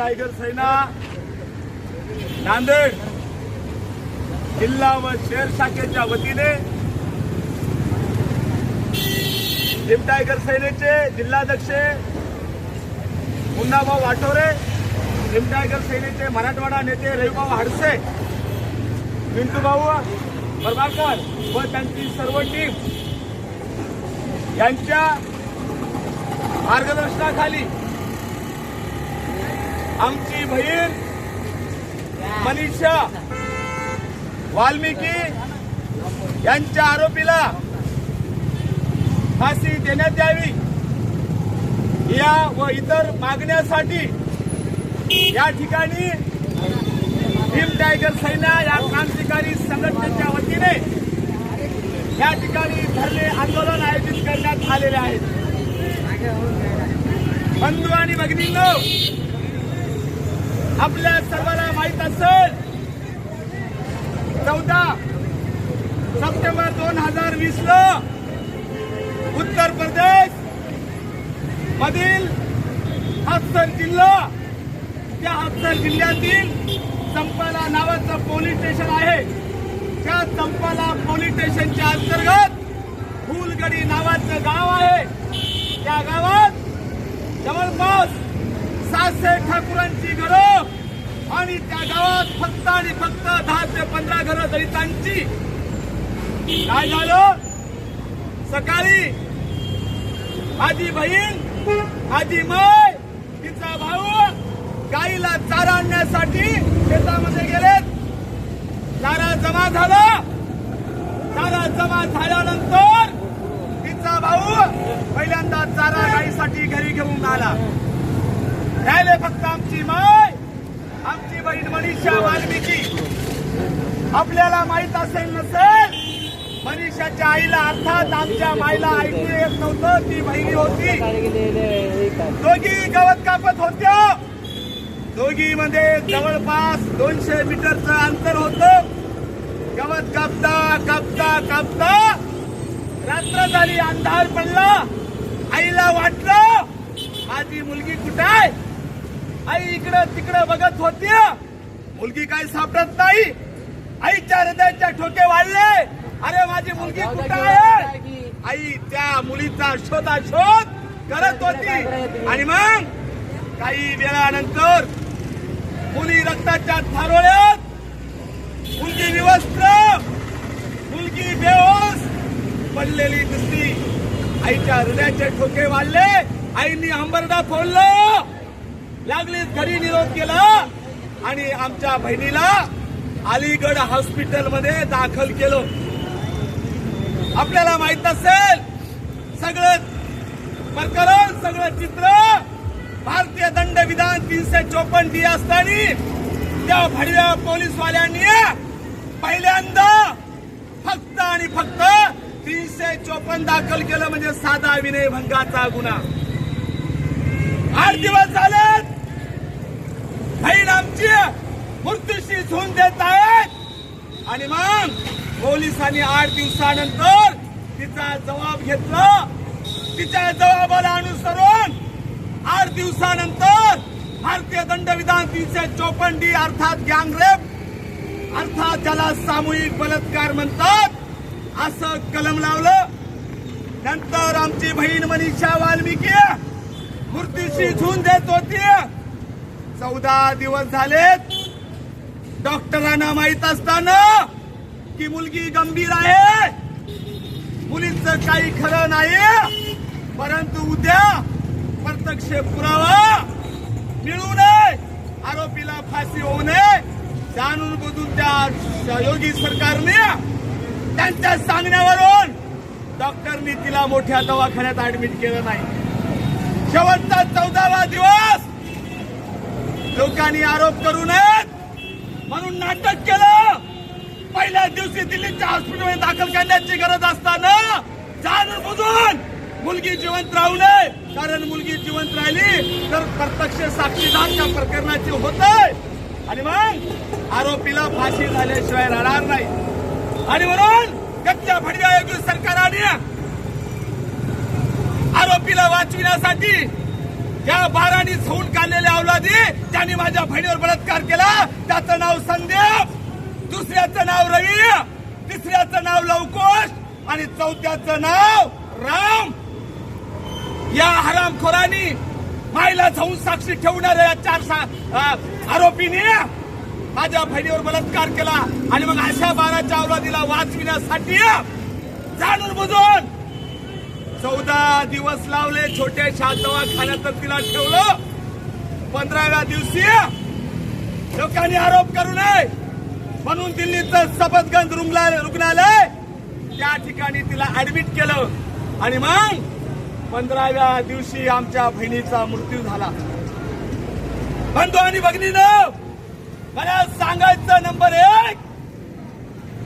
Tiger Sena Nanded जिल्हा व शहर शाखेच्या वतीने भीम टायगर सेनेचे जिल्हाध्यक्ष मुन्नाभाऊ वाटोरे भीम टायगर सेनेचे मराठवाडा नेते रविभाऊ हाडसे पिंटूभाऊ प्रभाकर व त्यांची सर्व टीम यांच्या मार्गदर्शनाखाली आमची बहीण मनीषा वाल्मिकी यांच्या आरोपीला फाशी देण्यात यावी या व इतर मागण्यासाठी या ठिकाणी भीम टायगर सैना या क्रांतिकारी संघटनेच्या वतीने या ठिकाणी धरणे आंदोलन आयोजित करण्यात आलेले आहेत बंधू आणि भगिनींनो आपल्या सर्वांना माहीत असेल चौदा सप्टेंबर दोन हजार वीस ला उत्तर प्रदेश मधील हातसर जिल्हा त्या हातसर जिल्ह्यातील संपाला नावाचं पोलीस स्टेशन आहे. त्या संपाला पोलीस स्टेशनच्या अंतर्गत फुलगडी नावाचं गाव आहे. त्या गावात जवळपास सातशे ठाकुरांची घरं आणि त्या गावात फक्त आणि फक्त दहा ते पंधरा घरं दलितांची काय झालं? सकाळी आजी बहीण आजी माय तिचा भाऊ गाईला चारा आणण्यासाठी शेतामध्ये गेलेत. चारा जमा झाला. चारा जमा झाल्यानंतर तिचा भाऊ पहिल्यांदा चारा गाईसाठी घरी घेऊन आला. राहिले फक्त आमची माय आमची बहीण मनीषा वाल्मिकी. आपल्याला माहीत असेल नसेल मनीषाच्या आईला अर्थात आमच्या माईला ऐकू येत नव्हतं ती बहिणी होती. दोघी गवत कापत होत्या. दोघी मध्ये जवळपास दोनशे मीटरचं अंतर होतं. गवत कापता कापता कापता रात्र झाली अंधार पडला. आईला वाटलं माझी मुलगी कुठे आहे? आई इकडं तिकडं बघत होती. मुलगी काय सापडत नाही. आईच्या हृदयाच्या ठोके वाढले. अरे माझी मुलगी कुठे आहे? आई त्या मुलीचा शोधाशोध करत होती. आणि मग काही वेळानंतर मुली रक्ताच्या थारोळ्यात. मुलगी विवस्त्र. मुलगी बेहोस पडलेली दिसली आईच्या हृदयाचे ठोके वाढले. आईनी हंबरडा फोडलं. लागलीच घरी निरोध केला आणि आमच्या बहिणीला अलीगड हॉस्पिटलमध्ये दाखल केलं. आपल्याला माहीत असेल सगळं प्रकरण सगळं चित्र भारतीय दंडविधान तीनशे चोपन्न डी असताना त्या भडव्या पोलीसवाल्यांनी पहिल्यांदा फक्त आणि फक्त तीनशे चोपन्न दाखल केलं म्हणजे साधा विनयभंगाचा गुन्हा. आठ दिवस झाले बहीण आमची मृत्यूशी झुंज देत आहेत. आणि मग पोलिसांनी आठ दिवसानंतर तिचा जबाब घेतला. तिच्या जबाबाला अनुसरून आठ दिवसानंतर भारतीय दंडविधान तीनशे चौपन्न डी अर्थात गँगरेप अर्थात ज्याला सामूहिक बलात्कार म्हणतात असं कलम लावलं. नंतर आमची बहीण मनीषा वाल्मिकी मृत्यूशी झुंज देत होती. चौदा दिवस झालेत. डॉक्टरांना माहीत असताना की मुलगी गंभीर आहे. मुलीचं काही खरं नाही परंतु उद्या प्रत्यक्ष पुरावा मिळू नये. आरोपीला फाशी होऊ नये. जाणून बुजून त्या योगी सरकारने त्यांच्या सांगण्यावरून डॉक्टरनी तिला मोठ्या दवाखान्यात ऍडमिट केलं नाही. शेवटचा चौदावा दिवस. लोकांनी आरोप करू नये. म्हणून नाटक केलं. पहिल्या दिवशी दिल्लीच्या हॉस्पिटलमध्ये दाखल करण्याची गरज असताना जाणून बुजून. मुलगी जिवंत राहू नये. कारण मुलगी जिवंत राहिली तर प्रत्यक्ष साक्षीदार त्या प्रकरणाची होत आणि मग आरोपीला फाशी झाल्याशिवाय राहणार नाही. आणि म्हणून कच्च्या फडव्या योगी सरकारने आरोपीला वाचविण्यासाठी ज्या बाराने झवून काढलेल्या अवलादी त्यांनी माझ्या बहिणीवर बलात्कार केला. त्याचं नाव संदेप दुसऱ्याचं नाव रवी तिसऱ्याचं नाव लवकोश आणि चौथ्याचं नाव राम. या हरामखोरांनी मायला जाऊन साक्षी ठेवणाऱ्या या चार सा- आरोपीने माझ्या बहिणीवर बलात्कार केला. आणि मग अशा बाराच्या अवलादीला वाचविण्यासाठी जाणून बुजून चौदा दिवस लावले छोट्याशा दवाखान्यात तिला ठेवलं. पंधराव्या दिवशी लोकांनी आरोप करू नये. म्हणून दिल्लीचं सफदगंज रुग्णालय रुग्णालय त्या ठिकाणी तिला ऍडमिट केलं. आणि मग पंधराव्या दिवशी आमच्या बहिणीचा मृत्यू झाला. बंधू आणि भगिनीनं मला सांगायचं नंबर एक.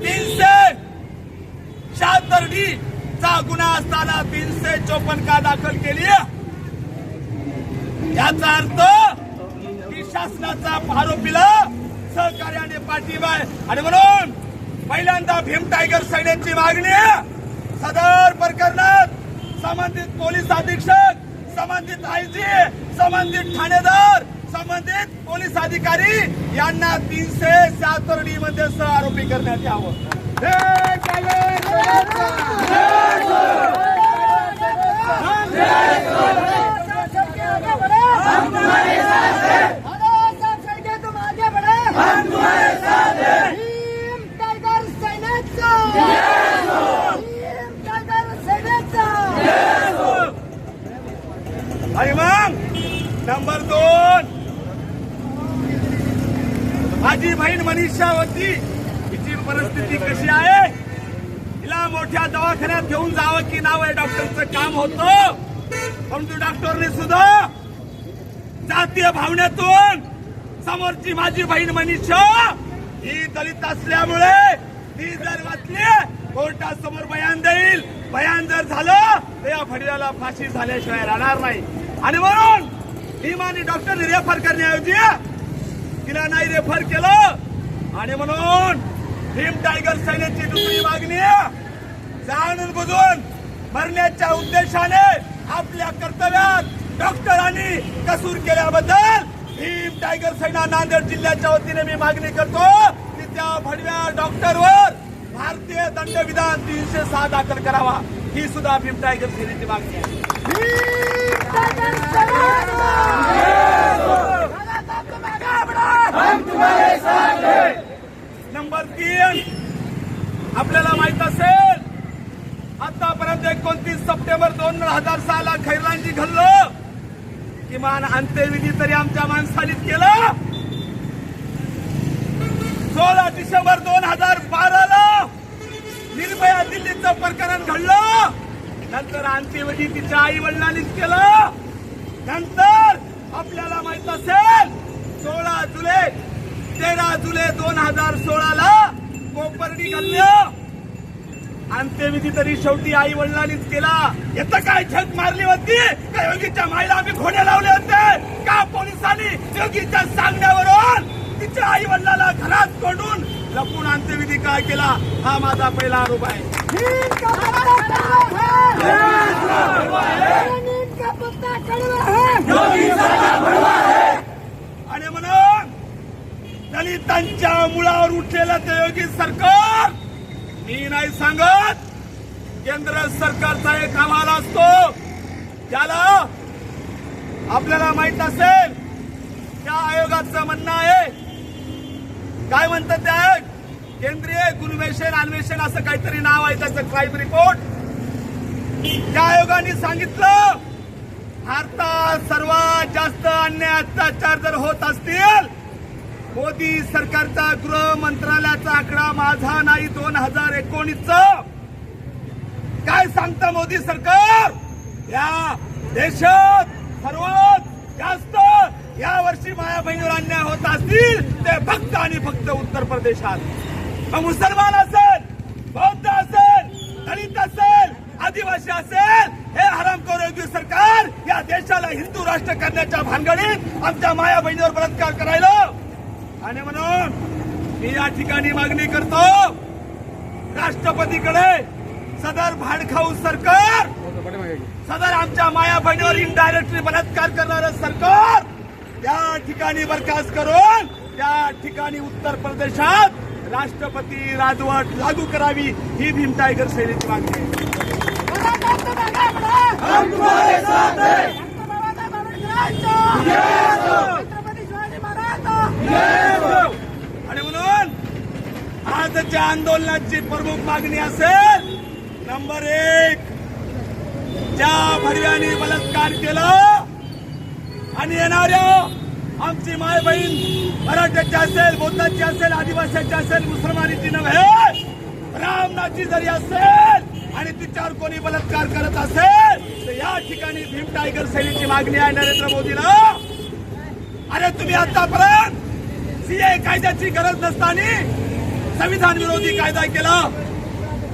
तीनशे शहात्तर डी चा गुन्हा असताना तीनशे चोपन्न का दाखल केली याचा अर्थ की शासनाचा आरोपीला सहकार्याने पाठिंबा आणि म्हणून पहिल्यांदा भीम टायगर सैन्याची मागणी सदर प्रकरणात संबंधित पोलीस अधीक्षक संबंधित आयजी संबंधित ठाणेदार संबंधित पोलीस अधिकारी यांना तीनशे शहात्तर डी मध्ये सह आरोपी करण्यात यावं. हे टायगर हम तुम्हारे साथ हैं सब सड़के तुम आगे बढ़े हम तुम्हारे साथ हैं टीम टाइगर सेनेचा टीम टाइगर सेनेचा आणि मग नंबर दोन माझी बहीण मनीषा होती हिची परिस्थिती कशी आहे हिला मोठ्या दवाखान्यात घेऊन जावं की नाव आहे डॉक्टरचं काम होतं परंतु डॉक्टरने सुद्धा जातीय भावनेतून समोरची माझी बहीण मनीषा ही दलित असल्यामुळे ती जर वाचली कोर्टासमोर बयान देईल. बयान जर झालं तर या फडियाला फाशी झाल्याशिवाय राहणार नाही. आणि म्हणून भीमाने डॉक्टर रेफर करण्याऐवजी तिला नाही रेफर केलं. आणि म्हणून भीम टायगर सैन्याची दुसरी मागणी जाणून बुजून मरण्याच्या उद्देशाने आपल्या कर्तव्यात डॉक्टरांनी कसूर केल्याबद्दल भीम टायगर सेना नांदेड जिल्ह्याच्या वतीने मी मागणी करतो की त्या भडव्या डॉक्टरवर भारतीय दंडविधान तीनशे सहा दाखल करावा. ही सुद्धा भीम टायगर सेनेची मागणी आहे. नंबर तीन आपल्याला माहीत असेल आतापर्यंत एकोणतीस सप्टेंबर दोन हजार सहाला खैरलांची घडलं. किमान अंत्यविधी तरी आमच्या माणसानीच केलं. सोळा डिसेंबर दोन हजार बाराला निर्भया दिल्लीचं प्रकरण घडलं. नंतर अंत्यविधी तिच्या आई वडिलांनीच केलं. नंतर आपल्याला माहीत असेल सोळा जुलै तेरा जुलै दोन हजार सोळाला कोपर्डी घडलं. अंत्यविधी तरी शेवटी आई वडिलांनीच केला. येतं काय झक मारली होती? काय योगीच्या माईला आम्ही घोड्या लावले. पोलिसांनी योगीच्या सांगण्यावरून तिच्या आई वडिलाला घरात कोंडून लपून अंत्यविधी काय केला हा माझा पहिला आरोप आहे. आणि म्हणून दलितांच्या मुळावर उठलेलं ते योगी सरकार मी नाही सांगत केंद्र सरकारचा एक अहवाल असतो त्याला आपल्याला माहीत असेल या आयोगाचं म्हणणं आहे. काय म्हणतात ते आयोग? केंद्रीय गुन्हेशन अन्वेषण असं काहीतरी नाव आहे त्याचं क्राईम रिपोर्ट या आयोगाने सांगितलं भारतात सर्वात जास्त अन्याय अत्याचार जर होत असतील मोदी सरकारचा गृह मंत्रालयाचा आकडा माझा नाही दोन हजार एकोणीस काय सांगतं मोदी सरकार? या देशात सर्वात जास्त या वर्षी माया बहिणीवर अन्याय होत असतील ते फक्त आणि फक्त उत्तर प्रदेशात. मग मुसलमान असेल बौद्ध असेल दलित असेल आदिवासी असेल हे हरामखोर योगी सरकार या देशाला हिंदू राष्ट्र करण्याच्या भानगडीत आमच्या माया बहिणीवर बलात्कार करायला. आणि म्हणून मी या ठिकाणी मागणी करतो राष्ट्रपतीकडे सदर भाडखाऊ सरकार सदर आमच्या माया बहिणीवर इनडायरेक्टली बलात्कार करणारं सरकार या ठिकाणी बरखास्त करून त्या ठिकाणी उत्तर प्रदेशात राष्ट्रपती राजवट लागू करावी ही भीम टायगर सेनेची मागणी आहे. आणि म्हणून आजच्या आंदोलनाची प्रमुख मागणी असेल नंबर एक ज्या भडव्याने बलात्कार केला आणि येणाऱ्या आमची माय बहीण मराठ्याची असेल बौद्धाची असेल आदिवासीची असेल मुसलमानीची नव्हे. रामनाथची जरी असेल आणि तिच्यावर कोणी बलात्कार करत असेल तर या ठिकाणी भीम टायगर सेनेची मागणी आहे नरेंद्र मोदीला. अरे तुम्ही आतापर्यंत सीए कायद्याची गरज नसताना संविधान विरोधी कायदा केला.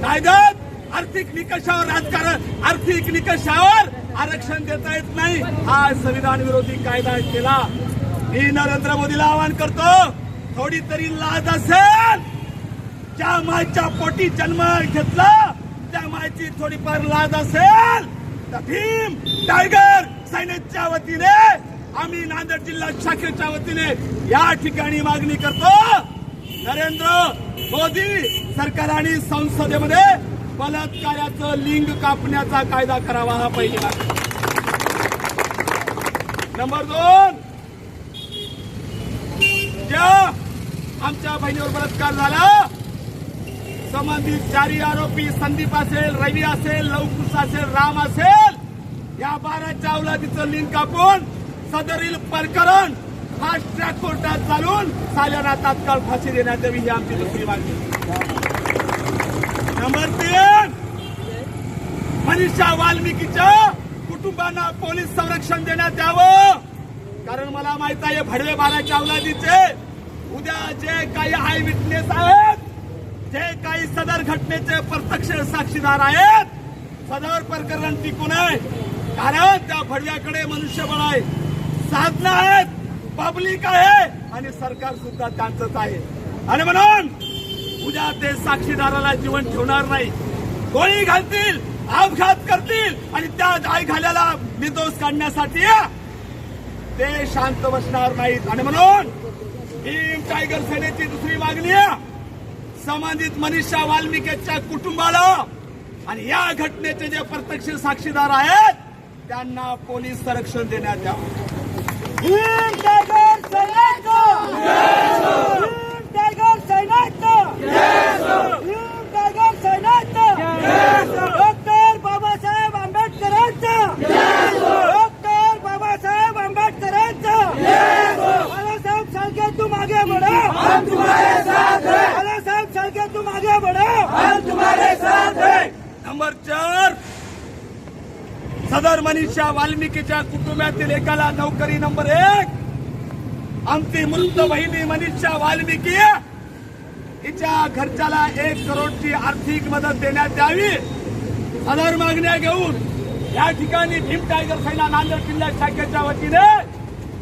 कायद्यात आर्थिक निकषावर राजकारण आर्थिक निकषावर आरक्षण देता येत नाही. हा संविधान विरोधी कायदा केला. मी नरेंद्र मोदीला आवाहन करतो थोडी तरी लाज असेल ज्या मायच्या पोटी जन्म घेतला त्या मायची थोडीफार लाज असेल तर भीम टायगर सैन्याच्या वतीने आम्ही नांदेड जिल्हा शाखेच्या वतीने या ठिकाणी मागणी करतो नरेंद्र मोदी सरकार आणि संसदेमध्ये बलात्काराचं लिंग कापण्याचा कायदा करावा हा पहिली. मागणी नंबर दोन ज्या आमच्या बहिणीवर बलात्कार झाला. संबंधित चारी आरोपी संदीप असेल रवी असेल लवकुश असेल राम असेल या बाराच्या औलादीचं लिंक कापून सदरील प्रकरण फास्ट ट्रॅक कोर्टात चालून साल्यांना तात्काळ फाशी देण्यात यावी ही आमची दुसरी मागणी. नंबर तीन मनीषा वाल्मिकीच्या कुटुंबांना पोलीस संरक्षण देण्यात यावं. कारण मला माहीत आहे भडवे बाराच्या अवलादीचे उद्या जे काही आय विटनेस आहेत जे काही सदर घटनेचे प्रत्यक्ष साक्षीदार आहेत सदर प्रकरण टिकून आहे. कारण त्या भडव्याकडे मनुष्यबळ आहे साधना आहेत पब्लिक आहे आणि सरकार सुद्धा त्यांचंच आहे. आणि म्हणून उद्या ते साक्षीदाराला जीवन ठेवणार नाही. गोळी घालतील अपघात करतील आणि त्या आई घाल्याला निर्दोष काढण्यासाठी ते शांत बसणार नाहीत. आणि म्हणून भीम टायगर सेनेची दुसरी मागणी आहे. संबंधित मनीषा वाल्मिकेच्या कुटुंबाला आणि या घटनेचे जे प्रत्यक्ष साक्षीदार आहेत त्यांना पोलीस संरक्षण देण्यात यावं भीम टायगर सैन्याचं. भीम टायगर सैन्याचं. भीम टायगर सैन्याचं. डॉक्टर बाबासाहेब आंबेडकरांचं डॉक्टर बाबासाहेब आंबेडकरांचं बाळासाहेब साळके तू मागे बढो बाळासाहेब साळके तू मागे बढो नंबर चार मनीषा वाल्मिकीच्या कुटुंबातील एकाला नोकरी नंबर एक. आमची मृत बहिणी मनीषा वाल्मिकी हिच्या खर्चाला एक करोडची आर्थिक मदत देण्यात यावी. सदर मागण्या घेऊन या ठिकाणी भीम टायगर सेना नांदेड जिल्हा शाखेच्या वतीने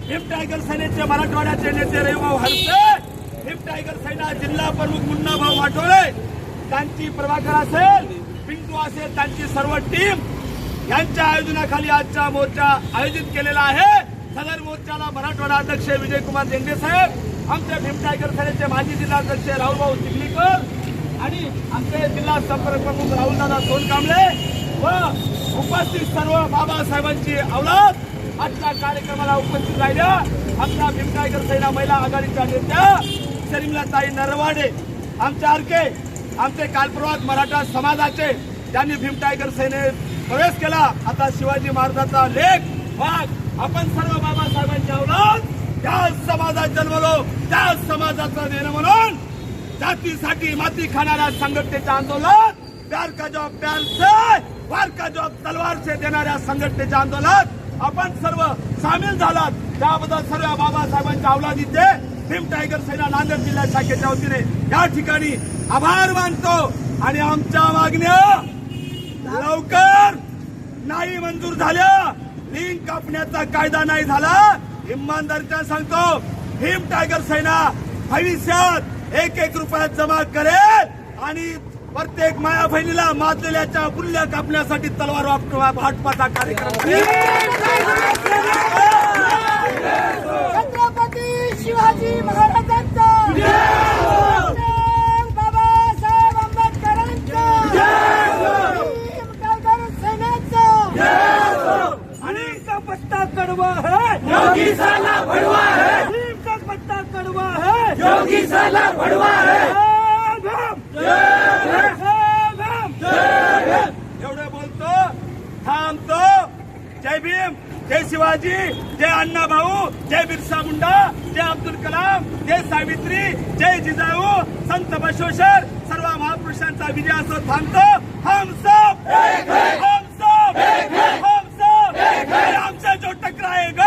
भीम टायगर सेनेचे मराठवाड्याचे नेते रेवभाऊ हरसे भीम टायगर सेना जिल्हा प्रमुख मुन्नाभाऊ वाटोळे त्यांची प्रभाकर असेल पिंटू असेल त्यांची सर्व टीम यांच्या आयोजनाखाली आजचा मोर्चा आयोजित केलेला आहे. सदर मोर्चाला मराठवाडा अध्यक्ष विजयकुमार जेंडे साहेब आमच्या भीम टायगर सेनेचे माजी जिल्हाध्यक्ष राहुलभाऊ चिखलीकर आणि आमचे जिल्हा संपर्क प्रमुख राहुलदादा सोनकांबळे व उपस्थित सर्व बाबासाहेबांची अवलाद. आजच्या कार्यक्रमाला उपस्थित राहिल्या आमच्या भीम टायगर सेना महिला आघाडीच्या नेत्या सरिमलाताई नरवाडे आमच्या आरके आमचे कालप्रवात मराठा समाजाचे त्यांनी भीम टायगर सेनेत प्रवेश केला. आता शिवाजी महाराजांचा लेख वाघ आपण सर्व बाबासाहेबांच्या अवलाद त्या समाजात जन्मलो त्या समाजाचा देणं म्हणून जातीसाठी माती खाणाऱ्या संघटनेचे आंदोलन प्यार का जॉब प्यार से वार का जॉब तलवार से देणाऱ्या संघटनेच्या आंदोलन आपण सर्व सामील झालात. त्याबद्दल सर्व बाबासाहेबांच्या अवलादीचे भीम टायगर सेना नांदेड जिल्हा शाखेच्या वतीने या ठिकाणी आभार मानतो. आणि आमच्या मागण्या लवकर! नाही मंजूर झाल्या. लिंक कापण्याचा कायदा नाही झाला. इमानदारीच्या सांगतो भीम टायगर सेना भविष्यात एक एक रुपयात जमा करेल आणि प्रत्येक माया बहिणीला माजलेल्याच्या मूल्य कापण्यासाठी तलवार वाप- वाटपाचा कार्यक्रम करेल छत्रपती शिवाजी महाराजांचा डॉक्टर बाबासाहेब आंबेडकरांचा भीम टायगर सेनेचा आणि का पत्ता कडवा है योगी साला भड़वा है। भीम का पत्ता कडवा है। योगी साला भड़वा है। एवढं बोलतो थांबतो। जय भीम। जय शिवाजी। जय अण्णा भाऊ। जय बिरसा मुंडा। जय अब्दुल कलाम। जय सावित्री। जय जिजाऊ। संत बसवेश्वर। सर्व महापुरुषांचा विजय असो थांबतो। हम सब। हम सब। हम सब। हमसे जो टकराएगा